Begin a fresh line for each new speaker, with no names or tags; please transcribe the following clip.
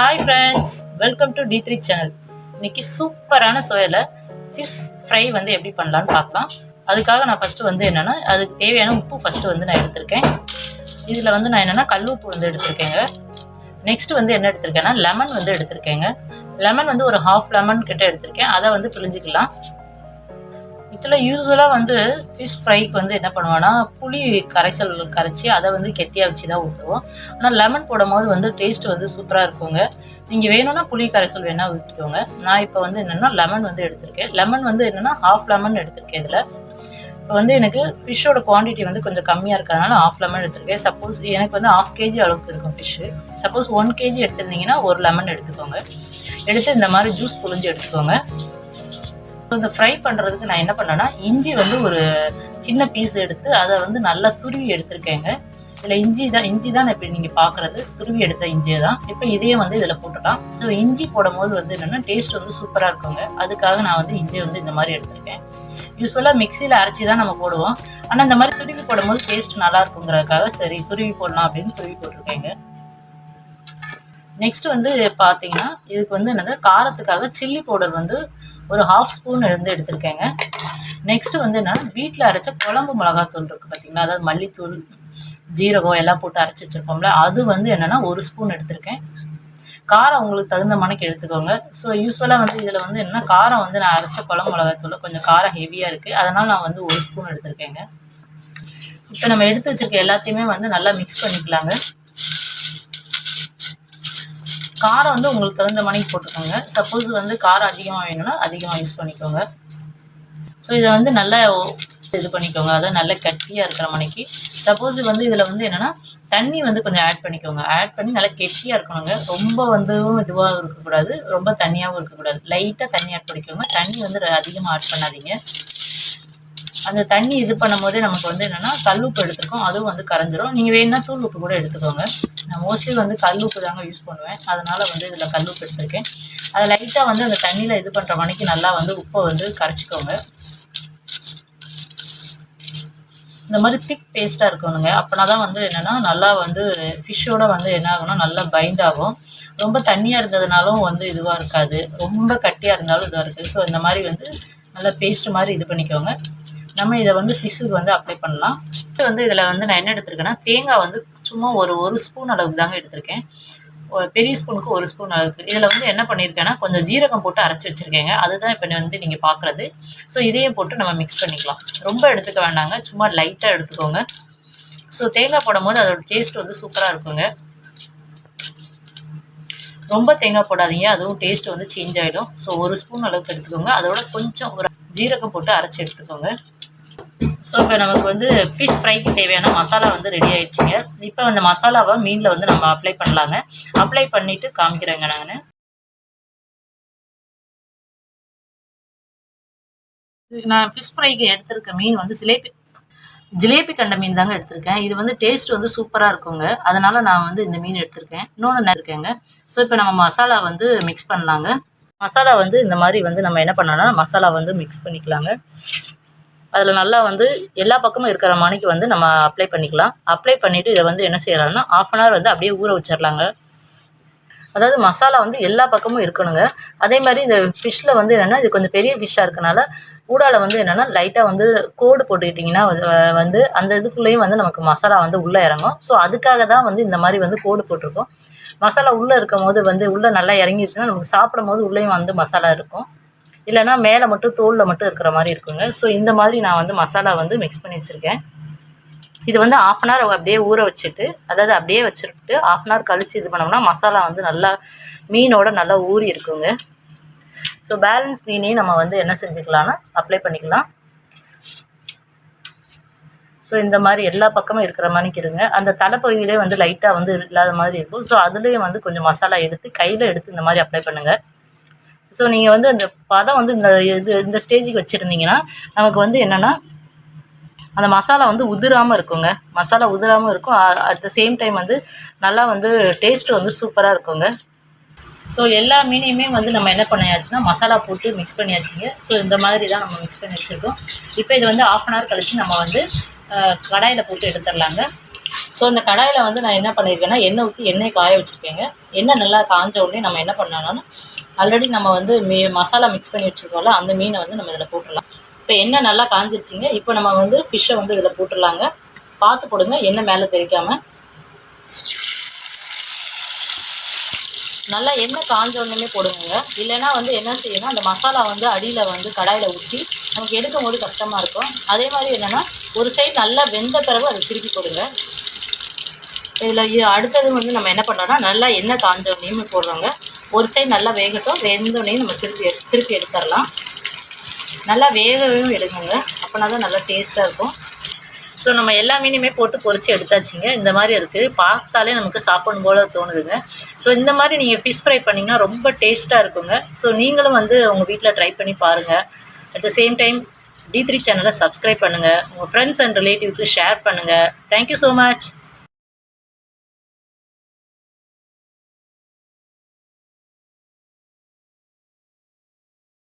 Hi friends welcome to T three channel இன்னைக்கு சூப்பரான சுவையில் ஃபிஷ் ஃப்ரை வந்து எப்படி பண்ணலான்னு பார்க்கலாம். அதுக்காக நான் ஃபஸ்ட்டு வந்து என்னென்னா அதுக்கு தேவையான உப்பு ஃபஸ்ட்டு வந்து நான் எடுத்திருக்கேன். இதில் வந்து நான் என்னென்னா கல் உப்பு வந்து எடுத்திருக்கேங்க. நெக்ஸ்ட் வந்து என்ன எடுத்திருக்கேன்னா லெமன் வந்து எடுத்திருக்கேங்க. லெமன் வந்து ஒரு ஹாஃப் லெமன் கிட்ட எடுத்திருக்கேன். அதை வந்து பிழிஞ்சிக்கலாம். இதில் யூஸ்வலாக வந்து ஃபிஷ் ஃப்ரைக்கு வந்து என்ன பண்ணுவோன்னா புளி கரைசல் கரைச்சி அதை வந்து கெட்டியாக வச்சு தான் ஊற்றுவோம் ஆனால் லெமன் போடும்போது வந்து டேஸ்ட் வந்து சூப்பராக இருக்குங்க. நீங்கள் வேணும்னா புளி கரைசல் வேணால் ஊற்றிக்கோங்க நான் இப்போ வந்து என்னென்னா லெமன் வந்து எடுத்திருக்கேன். லெமன் வந்து என்னென்னா ஹாஃப் லெமன் எடுத்திருக்கேன் இதில். இப்போ வந்து எனக்கு ஃபிஷ்ஷோட குவான்டிட்டி வந்து கொஞ்சம் கம்மியாக இருக்கிறதுனால ஆஃப் லெமன் எடுத்திருக்கேன். சப்போஸ் எனக்கு வந்து ஆஃப் கேஜி அளவுக்கு இருக்கும் ஃபிஷ்ஷு சப்போஸ் ஒன் கேஜி எடுத்திருந்தீங்கன்னா ஒரு லெமன் எடுத்துக்கோங்க. எடுத்து இந்த மாதிரி ஜூஸ் புழிஞ்சு எடுத்துக்கோங்க. இந்த ஃப்ரை பண்ணுறதுக்கு நான் என்ன பண்ணேன்னா இஞ்சி வந்து ஒரு சின்ன பீஸ் எடுத்து அதை வந்து நல்லா துருவி எடுத்திருக்கேங்க. இதில் இஞ்சி தான் இஞ்சி தான் இப்போ நீங்கள் பார்க்குறது துருவி எடுத்த இஞ்சியை தான். இப்போ இதையே வந்து இதில் போட்டுடலாம் ஸோ இஞ்சி போடும் போது வந்து என்னென்னா டேஸ்ட் வந்து சூப்பராக இருக்குங்க. அதுக்காக நான் வந்து இஞ்சி வந்து இந்த மாதிரி எடுத்திருக்கேன். யூஸ்ஃபுல்லாக மிக்சியில் அரைச்சி தான் நம்ம போடுவோம். ஆனால் இந்த மாதிரி துருவி போடும்போது டேஸ்ட் நல்லா இருக்குங்கிறதுக்காக சரி துருவி போடலாம் அப்படின்னு துருவி போட்டிருக்கேங்க. நெக்ஸ்ட் வந்து பார்த்தீங்கன்னா இதுக்கு வந்து என்னது? காரத்துக்காக சில்லி பவுடர் வந்து ஒரு ஹாஃப் ஸ்பூன் இருந்து எடுத்திருக்கேங்க. நெக்ஸ்ட் வந்து என்னன்னா வீட்டில் அரைச்ச குழம்பு மிளகாத்தூள் இருக்குது பார்த்தீங்களா அதாவது மல்லித்தூள் ஜீரகம் எல்லாம் போட்டு அரைச்சி வச்சுருக்கோம்ல அது வந்து என்னென்னா ஒரு ஸ்பூன் எடுத்திருக்கேன். காரம் உங்களுக்கு தகுந்த மணிக்கு எடுத்துக்கோங்க. ஸோ யூஸ்வலாக வந்து இதில் வந்து என்ன? காரம் வந்து நான் அரைச்ச குழம்பு மிளகாத்தூள் கொஞ்சம் காரம் ஹெவியாக இருக்குது அதனால் நான் வந்து ஒரு ஸ்பூன் எடுத்திருக்கேங்க. இப்போ நம்ம எடுத்து வச்சிருக்க எல்லாத்தையுமே வந்து நல்லா மிக்ஸ் பண்ணிக்கலாங்க. காரம் வந்து உங்களுக்கு தகுந்த மணிக்கு போட்டுக்கோங்க. சப்போஸ் வந்து காரம் அதிகமாக வேணும்னா அதிகமாக யூஸ் பண்ணிக்கோங்க. ஸோ இதை வந்து நல்லா இது பண்ணிக்கோங்க. அதாவது நல்ல கட்டியாக இருக்கிற மணிக்கு. சப்போஸ் வந்து இதில் வந்து என்னென்னா தண்ணி வந்து கொஞ்சம் ஆட் பண்ணிக்கோங்க. ஆட் பண்ணி நல்லா கெட்டியாக இருக்கணுங்க. ரொம்ப வந்து இதுவாக இருக்கக்கூடாது. ரொம்ப தண்ணியாகவும் இருக்கக்கூடாது. லைட்டாக தண்ணி ஆட் பண்ணிக்கோங்க. தண்ணி வந்து அதிகமாக ஆட் பண்ணாதீங்க. அந்த தண்ணி இது பண்ணும் போதே நமக்கு வந்து என்னென்னா கல் உப்பு எடுத்துருக்கோம் அதுவும் வந்து கரைஞ்சிரும். நீங்கள் வேணும்னா தூள் உப்பு கூட எடுத்துக்கோங்க. நான் மோஸ்ட்லி வந்து கல் உப்பு தாங்க யூஸ் பண்ணுவேன். அதனால் வந்து இதில் கல் உப்பு எடுத்திருக்கேன். அதை லைட்டாக வந்து அந்த தண்ணியில் இது பண்ணுற மணிக்கு நல்லா வந்து உப்பை வந்து கரைச்சிக்கோங்க. இந்த மாதிரி திக் பேஸ்ட்டாக இருக்கணுங்க. அப்படின்னா தான் வந்து என்னென்னா நல்லா வந்து ஃபிஷ்ஷோட வந்து என்ன ஆகும்னா நல்லா பைண்ட் ஆகும். ரொம்ப தண்ணியாக இருந்ததுனாலும் வந்து இதுவாக இருக்காது. ரொம்ப கட்டியாக இருந்தாலும் இதாக இருக்குது ஸோ இந்த மாதிரி வந்து நல்லா பேஸ்ட் மாதிரி இது பண்ணிக்கோங்க. நம்ம இதை வந்து ஃபிஷ்ஷுக்கு வந்து அப்ளை பண்ணலாம். வந்து இதில் வந்து நான் என்ன எடுத்திருக்கேன்னா தேங்காய் வந்து சும்மா ஒரு ஒரு ஸ்பூன் அளவுக்கு தாங்க எடுத்திருக்கேன். ஒரு பெரிய ஸ்பூனுக்கு ஒரு ஸ்பூன் அளவுக்கு. இதில் வந்து என்ன பண்ணியிருக்கேன்னா கொஞ்சம் ஜீரகம் போட்டு அரைச்சி வச்சுருக்கேங்க. அதுதான் இப்போ வந்து நீங்கள் பார்க்குறது ஸோ இதையும் போட்டு நம்ம மிக்ஸ் பண்ணிக்கலாம். ரொம்ப எடுத்துக்க வேண்டாங்க. சும்மா லைட்டாக எடுத்துக்கோங்க. ஸோ தேங்காய் போடும் போது அதோட டேஸ்ட் வந்து சூப்பராக இருக்குங்க. ரொம்ப தேங்காய் போடாதீங்க. அதுவும் டேஸ்ட் வந்து சேஞ்ச் ஆகிடும் ஸோ ஒரு ஸ்பூன் அளவுக்கு எடுத்துக்கோங்க. அதோட கொஞ்சம் ஒரு ஜீரகம் போட்டு அரைச்சி எடுத்துக்கோங்க. ஸோ இப்போ நமக்கு வந்து ஃபிஷ் ஃப்ரைக்கு தேவையான மசாலா வந்து ரெடி ஆயிடுச்சுங்க. இப்போ அந்த மசாலாவை மீனில் வந்து நம்ம அப்ளை பண்ணலாங்க. அப்ளை பண்ணிவிட்டு காமிக்கிறேங்க நான். நான் ஃபிஷ் ஃப்ரைக்கு எடுத்திருக்க மீன் வந்து சிலேபி ஜிலேபி கண்ட மீன் தாங்க எடுத்திருக்கேன். இது வந்து டேஸ்ட் வந்து சூப்பராக இருக்குங்க. அதனால் நான் வந்து இந்த மீன் எடுத்திருக்கேன். இன்னொன்று என்ன இருக்கேங்க ஸோ இப்போ நம்ம மசாலா வந்து மிக்ஸ் பண்ணலாங்க. மசாலா வந்து இந்த மாதிரி வந்து நம்ம என்ன பண்ணோம்னா மசாலா வந்து மிக்ஸ் பண்ணிக்கலாங்க. அதில் நல்லா வந்து எல்லா பக்கமும் இருக்கிற மணிக்கு வந்து நம்ம அப்ளை பண்ணிக்கலாம். அப்ளை பண்ணிவிட்டு இதை வந்து என்ன செய்யலாம்னா ஆஃப் அன் ஹவர் வந்து அப்படியே ஊற வச்சிடலாங்க அதாவது மசாலா வந்து எல்லா பக்கமும் இருக்கணுங்க. அதே மாதிரி இந்த ஃபிஷ்ஷில் வந்து என்னென்னா இது கொஞ்சம் பெரிய ஃபிஷ்ஷாக இருக்கனால ஊடால வந்து என்னென்னா லைட்டாக வந்து கோடு போட்டுக்கிட்டிங்கன்னா வந்து அந்த இதுக்குள்ளேயும் வந்து நமக்கு மசாலா வந்து உள்ளே இறங்கும். ஸோ அதுக்காக தான் வந்து இந்த மாதிரி வந்து கோடு போட்டிருக்கோம். மசாலா உள்ளே இருக்கும் போது வந்து உள்ளே நல்லா இறங்கிடுச்சுன்னா நமக்கு சாப்பிடும் போது உள்ளேயும் வந்து மசாலா இருக்கும். இல்லைனா மேலே மட்டும் தோலில் மட்டும் இருக்கிற மாதிரி இருக்குங்க. ஸோ இந்த மாதிரி நான் வந்து மசாலா வந்து மிக்ஸ் பண்ணி வச்சுருக்கேன். இது வந்து ஆஃப் அன் ஹவர் அப்படியே ஊற வச்சுட்டு அதாவது அப்படியே வச்சுட்டு ஆஃப் அன் ஹவர் கழித்து இது பண்ணோம்னா மசாலா வந்து நல்லா மீனோட நல்லா ஊறி இருக்குங்க. ஸோ பேலன்ஸ் மீனையும் நம்ம வந்து என்ன செஞ்சுக்கலாம்னா அப்ளை பண்ணிக்கலாம். ஸோ இந்த மாதிரி எல்லா பக்கமும் இருக்கிற மாதிரிக்கு இருங்க அந்த தலைப்பகுதியிலே வந்து லைட்டாக வந்து இல்லாத மாதிரி இருக்கும். ஸோ அதுலேயும் வந்து கொஞ்சம் மசாலா எடுத்து கையில் எடுத்து இந்த மாதிரி அப்ளை பண்ணுங்கள் ஸோ நீங்கள் வந்து அந்த பதம் வந்து இந்த இது இந்த ஸ்டேஜுக்கு வச்சுருந்தீங்கன்னா நமக்கு வந்து என்னென்னா அந்த மசாலா வந்து உதிராமல் இருக்குங்க. மசாலா உதிராமல் இருக்கும். அட் த சேம் டைம் வந்து நல்லா வந்து டேஸ்ட்டு வந்து சூப்பராக இருக்குங்க. ஸோ எல்லா மீனையுமே வந்து நம்ம என்ன பண்ணியாச்சுன்னா மசாலா போட்டு மிக்ஸ் பண்ணியாச்சுங்க. ஸோ இந்த மாதிரி தான் நம்ம மிக்ஸ் பண்ணி வச்சுருக்கோம். இப்போ இது வந்து ஆஃப் அன் ஹவர் கழித்து நம்ம வந்து கடாயில் போட்டு எடுத்துடலாங்க. ஸோ இந்த கடாயில் வந்து நான் என்ன பண்ணியிருக்கேன்னா எண்ணெய் ஊற்றி எண்ணெய் காய வச்சுருக்கேங்க. எண்ணெய் நல்லா காஞ்ச உடனே நம்ம என்ன பண்ணலாம்னா ஆல்ரெடி நம்ம வந்து மீ மசாலா மிக்ஸ் பண்ணி வச்சுருக்கோம்ல அந்த மீனை வந்து நம்ம இதில் போட்டுடலாம். இப்போ எண்ணெய் நல்லா காஞ்சிருச்சிங்க இப்போ நம்ம வந்து ஃபிஷ்ஷை வந்து இதில் போட்டுடலாங்க. பார்த்து போடுங்க எண்ணெய் மேலே தெரிக்காமல் நல்லா எண்ணெய் காஞ்ச உடனே போடுங்க. இல்லைன்னா வந்து என்ன செய்யணும் அந்த மசாலா வந்து அடியில் வந்து கடாயில் ஊற்றி நமக்கு எடுக்கும் போது கஷ்டமாக இருக்கும். அதே மாதிரி என்னென்னா ஒரு சைடு நல்லா வெந்த பிறகு அதை திருப்பி போடுங்க. இதில் அடுத்தது வந்து நம்ம என்ன பண்ணோம்னா நல்லா எண்ணெய் காஞ்ச உடனேயுமே போடுறோங்க. ஒரு சைடு நல்லா வேகட்டும். வெந்தோடனே நம்ம திருப்பி எடு திருப்பி எடுத்துடலாம். நல்லா வேகவும் எடுங்க. அப்போனா தான் நல்லா டேஸ்ட்டாக இருக்கும். ஸோ நம்ம எல்லா மீனுமே போட்டு பொறிச்சு எடுத்தாச்சுங்க. இந்த மாதிரி இருக்குது பார்த்தாலே நமக்கு சாப்பிடணும் போல தோணுதுங்க. ஸோ இந்த மாதிரி நீங்கள் ஃபிஷ் ஃப்ரை பண்ணிங்கன்னா ரொம்ப டேஸ்ட்டாக இருக்குங்க. ஸோ நீங்களும் வந்து உங்கள் வீட்டில் ட்ரை பண்ணி பாருங்கள் at the same time T three சேனலை சப்ஸ்கிரைப் பண்ணுங்கள் உங்கள் ஃப்ரெண்ட்ஸ் அண்ட் ரிலேட்டிவ்க்கு ஷேர் பண்ணுங்கள் தேங்க்யூ ஸோ மச்